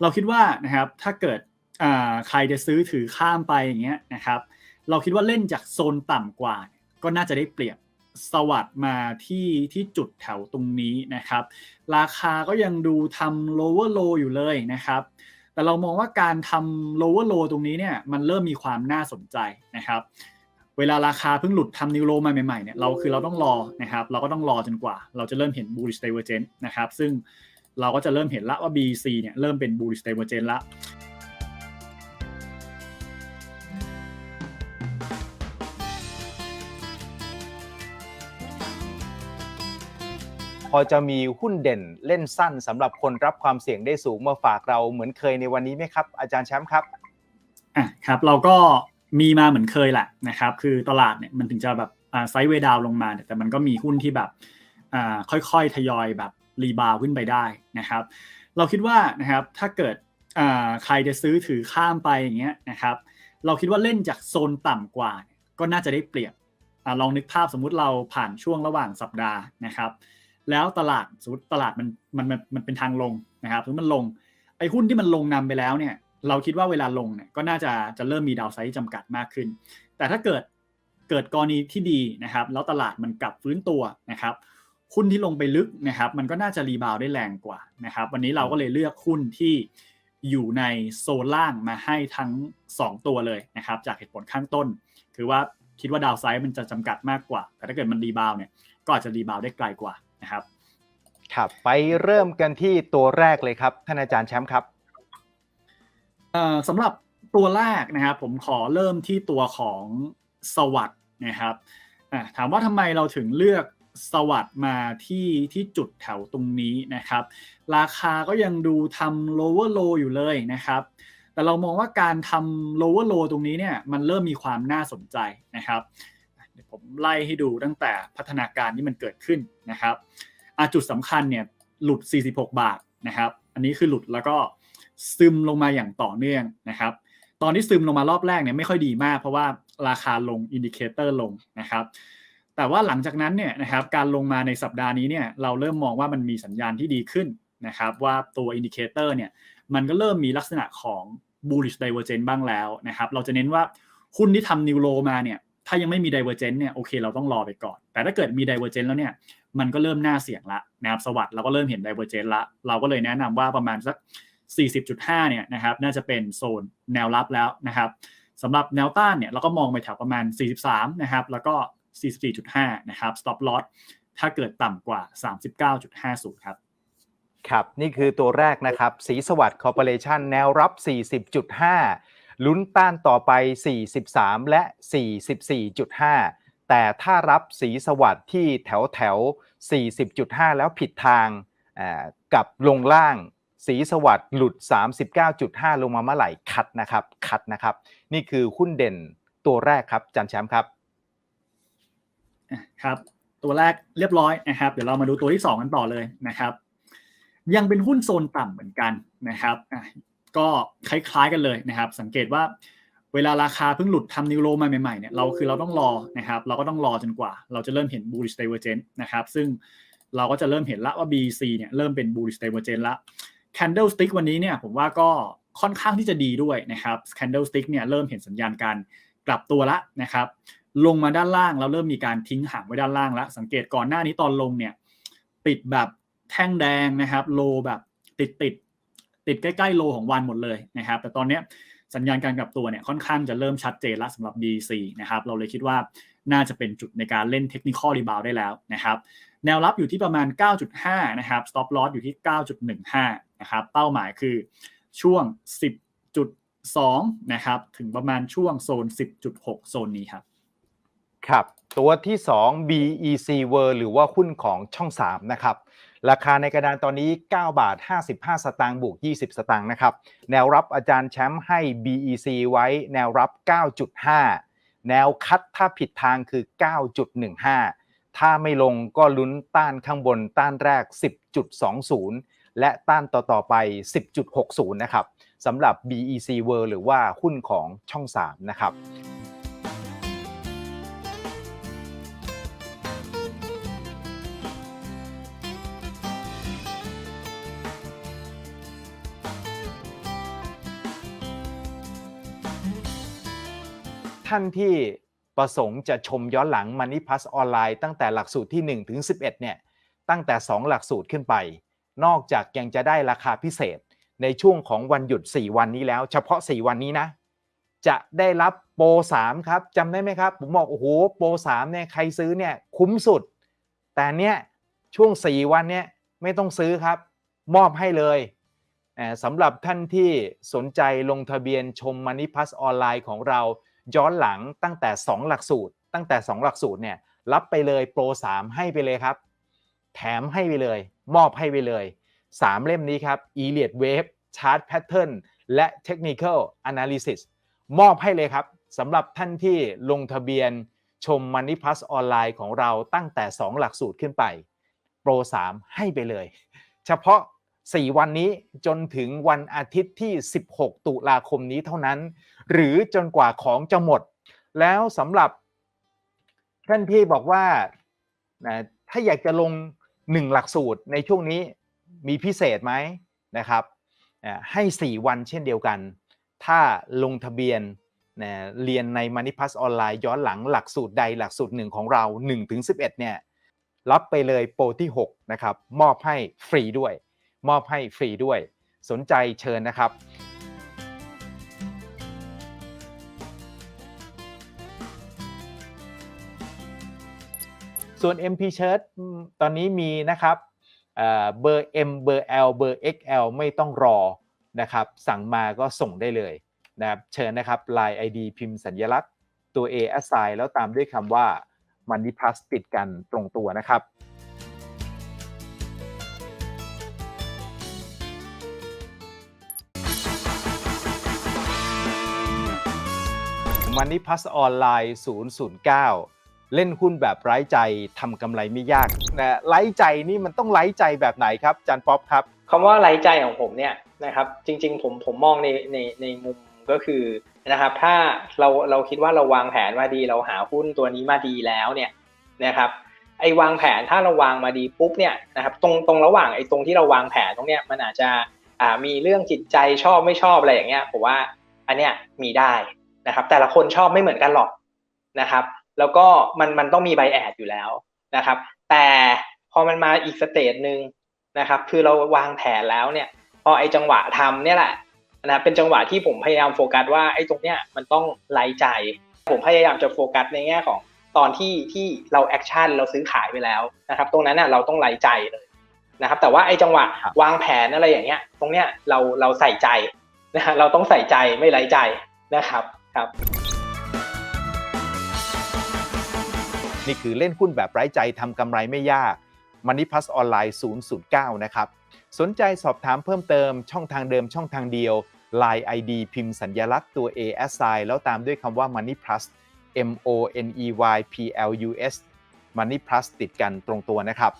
เราคิดว่านะครับถ้าเกิดใครจะซื้อถือข้ามไปอย่างเงี้ยนะครับ เราคิดว่าเล่นจากโซนต่ำกว่า ก็น่าจะได้เปรียบสวัสดมาที่ที่จุดแถวตรงนี้นะครับ ราคาก็ยังดูทำ lower low อยู่เลยนะครับ แต่เรามองว่าการทำ lower low ตรงนี้เนี่ยมันเริ่มมีความน่าสนใจนะครับ เวลาราคาเพิ่งหลุดทำนิวโลมาใหม่ๆเนี่ยเราคือเราต้องรอนะครับ เราก็ต้องรอจนกว่า เราจะเริ่มเห็น bullish divergence นะครับ ซึ่ง เราก็จะเริ่มเห็นละว่า BC เนี่ยเริ่มเป็น bullish divergence ละพอจะมีหุ้นเด่นเล่นสั้นสำหรับคนรับความเสี่ยงได้สูงมาฝากเราเหมือนเคยในวันนี้ไหมครับ อาจารย์แชมป์ครับอะครับ เราก็มีมาเหมือนเคยแหละนะครับ คือตลาดเนี่ยมันถึงจะแบบอ่าไซด์เวย์ดาวลงมาเนี่ยแต่มันก็มีหุ้นที่แบบอ่าค่อยๆ ทยอยแบบ รีบาวขึ้นไปได้นะครับ เราคิดว่านะครับถ้าเกิดใครจะซื้อถือข้ามไปอย่างเงี้ยนะครับเราคิดว่าเล่นจากโซนต่ำกว่า ก็น่าจะได้เปรียบอลองนึกภาพสมมุติเราผ่านช่วงระหว่างสัปดาห์นะครับ แล้วตลาดสมมติตลาดมันมันมันมันเป็นทางลงนะครับสมมติมันลงไอ้หุ้นที่มันลงนำไปแล้วเนี่ยเราคิดว่าเวลาลงเนี่ยก็น่าจะจะเริ่มมีดาวไซด์จำกัดมากขึ้น แต่ถ้าเกิดเกิดกรณีที่ดีนะครับ แล้วตลาดมันกลับฟื้นตัวนะครับ หุ้นที่ลงไปลึกนะครับ มันก็น่าจะรีบาวได้แรงกว่านะครับ วันนี้เราก็เลยเลือกหุ้นที่อยู่ในโซนล่างมาให้ทั้ง 2 ตัวเลยนะครับ จากเหตุผลข้างต้น คือว่าคิดว่าดาวไซด์มันจะจำกัดมากกว่า แต่ถ้าเกิดมันรีบาวเนี่ยก็อาจจะรีบาวได้ไกลกว่านะครับครับไปเริ่มกันที่ตัวแรกเลยครับท่านอาจารย์แชมป์ครับเอ่อสำหรับตัวแรกนะครับผมขอเริ่มที่ตัวของสวัสด์นะครับอะถามว่าทำไมเราถึงเลือก สวัสดมาที่ที่จุดแถวตรงนี้นะครับ ราคาก็ยังดูทำ lower low อยู่เลยนะครับ แต่เรามองว่าการทำ lower low ตรงนี้เนี่ยมันเริ่มมีความน่าสนใจนะครับผมไล่ให้ดูตั้งแต่พัฒนาการที่มันเกิดขึ้นนะครับจุดสำคัญเนี่ยหลุด 46 บาทนะครับ อันนี้คือหลุดแล้วก็ซึมลงมาอย่างต่อเนื่องนะครับ ตอนที่ซึมลงมารอบแรกเนี่ยไม่ค่อยดีมาก เพราะว่าราคาลงอินดิเคเตอร์ลงนะครับ แต่ว่าหลังจากนั้นเนี่ยนะครับการลงมาในสัปดาห์นี้เนี่ยเราเริ่มมองว่ามันมีสัญญาณที่ดีขึ้นนะครับว่าตัวอินดิเคเตอร์เนี่ยมันก็เริ่มมีลักษณะของ bullish divergence บ้างแล้วนะครับเราจะเน้นว่าหุ้นที่ทำนิวโลมาเนี่ยถ้ายังไม่มี divergence เนี่ยโอเคเราต้องรอไปก่อน แต่ถ้าเกิดมี divergence แล้วเนี่ยมันก็เริ่มน่าเสี่ยงละนะครับสวัสด์เราก็เริ่มเห็น divergence ละเราก็เลยแนะนำว่าประมาณสัก 40.5 เนี่ยนะครับน่าจะเป็นโซนแนวรับแล้วนะครับสำหรับแนวต้านเนี่ยเราก็มองไปแถวประมาณ 43 นะครับแล้วก็ 44.5 นะครับ stop loss ถ้าเกิดต่ำกว่า 39.50 ครับ ครับ นี่คือตัวแรกนะครับ สีสวัสดิ์คอร์ปอเรชันแนวรับ 40.5 ลุ้นต้านต่อไป 43 และ 44.5 แต่ถ้ารับสีสวัสดิ์ที่แถวแถว 40.5 แล้วผิดทางกับลงล่างสีสวัสด์หลุด 39.5 ลงมาเมื่อไหร่คัดนะครับ คัดนะครับ นี่คือหุ้นเด่นตัวแรกครับจันแชมป์ครับ ครับตัวแรกเรียบร้อยนะครับ เดี๋ยวเรามาดูตัวที่ 2 กันต่อเลยนะครับ ยังเป็นหุ้นโซนต่ำเหมือนกันนะครับก็คล้ายๆกันเลยนะครับ สังเกตว่าเวลาราคาเพิ่งหลุดทำนิวโลมาใหม่ๆเนี่ยเราคือเราต้องรอนะครับ เราก็ต้องรอจนกว่า เราจะเริ่มเห็น bullish divergence นะครับ ซึ่งเราก็จะเริ่มเห็นละว่า BC เนี่ยเริ่มเป็น bullish divergence ละ candlestick วันนี้เนี่ยผมว่าก็ค่อนข้างที่จะดีด้วยนะครับ candlestick เนี่ยเริ่มเห็นสัญญาณการกลับตัวละนะครับ ลงมาด้านล่างแล้วเริ่มมีการทิ้งห่างไว้ด้านล่างแล้ว สังเกตก่อนหน้านี้ตอนลงเนี่ยปิดแบบแท่งแดงนะครับ โลแบบติดติดติดใกล้ๆโลของวันหมดเลยนะครับ แต่ตอนนี้สัญญาณการกลับตัวเนี่ยค่อนข้างจะเริ่มชัดเจนแล้วสำหรับ DC นะครับเราเลยคิดว่าน่าจะเป็นจุดในการเล่นเทคนิคอลรีบาวได้แล้วนะครับแนวรับอยู่ที่ประมาณ 9.5 นะครับ stop loss อยู่ที่ 9.15 นะครับ เป้าหมายคือช่วง 10.2 นะครับ ถึงประมาณช่วงโซน 10.6 โซนนี้ครับ ครับตัวที่ 2 BEC World หรือว่าหุ้นของช่อง 3 นะครับ ราคาในกระดานตอนนี้ 9 บาท 55 สตางค์บวก 20 สตางค์นะครับ แนวรับอาจารย์แชมป์ให้ BEC ไว้ แนวรับ 9.5 แนวคัดถ้าผิดทางคือ 9.15 ถ้าไม่ลงก็ลุ้นต้านข้างบนต้านแรก 10.20 และต้านต่อๆไป 10.60 นะครับสำหรับ BEC World หรือว่าหุ้นของช่อง 3 นะครับ ท่านที่ประสงค์จะชมย้อนหลัง Money Plus ออนไลน์ตั้งแต่หลักสูตรที่ 1 ถึง 11 เนี่ย ตั้งแต่ 2 หลักสูตรขึ้นไป นอกจากยังจะได้ราคาพิเศษในช่วงของวันหยุด 4 วันนี้แล้ว เฉพาะ 4 วันนี้นะ จะได้รับโปร3ครับจำได้ไหมครับ ผมบอกโอ้โหโปร3เนี่ยใครซื้อเนี่ยคุ้มสุด แต่เนี่ยช่วง 4 วันเนี่ยไม่ต้องซื้อครับ มอบให้เลยสำหรับท่านที่สนใจลงทะเบียนชม Money Plus ออนไลน์ของเรา ย้อนหลังตั้งแต่ 2 หลักสูตร ตั้งแต่ 2 หลักสูตรเนี่ยรับไปเลยโปร 3 ให้ไปเลยครับ แถมให้ไปเลย มอบให้ไปเลย 3 เล่มนี้ครับ e l i o t Wave Chart Pattern และ Technical Analysis มอบให้เลยครับสำหรับท่านที่ลงทะเบียนชม Money Plus ออนไลน์ของเราตั้งแต่ 2 หลักสูตรขึ้นไป โปร 3 ให้ไปเลย เฉพาะ 4 วันนี้จนถึงวันอาทิตย์ที่ 16 ตุลาคมนี้เท่านั้น หรือจนกว่าของจะหมด แล้วสำหรับท่านที่บอกว่านะถ้าอยากจะลง1หลักสูตรในช่วงนี้มีพิเศษไหมนะครับให้ 4 วันเช่นเดียวกัน ถ้าลงทะเบียนนะเรียนใน Money Plus ออนไลน์ย้อนหลังหลักสูตรใดหลักสูตรหนึ่งของเรา 1-11เนี่ยรับไปเลยโปรที่ 6 นะครับ มอบให้ฟรีด้วย มอบให้ฟรีด้วย สนใจเชิญนะครับ ส่วน MP Shirt ตอนนี้มีนะครับเอ่อเบอร์ M เบอร์ L เบอร์ XL ไม่ต้องรอนะครับสั่งมาก็ส่งได้เลยนะครับเชิญนะครับ Line ID พิมพ์สัญลักษณ์ตัว A assign แล้วตามด้วยคำว่า Money Plus ติดกันตรงตัวนะครับ Money Plus ออนไลน์ 009 เล่นหุ้นแบบไร้ใจทำกำไรไม่ยากนะไร้ใจนี่มันต้องไร้ใจแบบไหนครับจานป๊อปครับคำว่าไร้ใจของผมเนี่ยนะครับจริงๆผมผมมองในในในมุมก็คือนะครับถ้าเราเราคิดว่าเราวางแผนมาดีเราหาหุ้นตัวนี้มาดีแล้วเนี่ยนะครับไอ้วางแผนถ้าเราวางมาดีปุ๊บเนี่ยนะครับตรงตรงระหว่างไอ้ตรงที่เราวางแผนตรงเนี้ยมันอาจจะอ่ามีเรื่องจิตใจชอบไม่ชอบอะไรอย่างเงี้ยผมว่าอันเนี้ยมีได้นะครับแต่ละคนชอบไม่เหมือนกันหรอกนะครับ แล้วก็มันมันต้องมีไบแอดอยู่แล้วนะครับ แต่พอมันมาอีกสเตจหนึ่งนะครับ คือเราวางแผนแล้วเนี่ย พอไอ้จังหวะทำเนี่ยแหละนะเป็นจังหวะที่ผมพยายามโฟกัสว่าไอ้ตรงเนี้ยมันต้องไล่ใจ ผมพยายามจะโฟกัสในแง่ของตอนที่ที่เราแอคชั่นเราซื้อขายไปแล้วนะครับ ตรงนั้นน่ะเราต้องไล่ใจเลยนะครับ แต่ว่าไอ้จังหวะวางแผนอะไรอย่างเงี้ย ตรงเนี้ยเราเราใส่ใจนะฮะเราต้องใส่ใจไม่ไล่ใจนะครับครับ นี่คือเล่นหุ้นแบบไร้ใจทำกำไรไม่ยากมันนี่พัสออนไลน์009 นะครับ สนใจสอบถามเพิ่มเติมช่องทางเดิมช่องทางเดียว Line ID พิมพ์สัญลักษณ์ตัว A S I แล้วตามด้วยคำว่า Money Plus M O N E Y P L U S Money Plus ติดกันตรงตัวนะครับ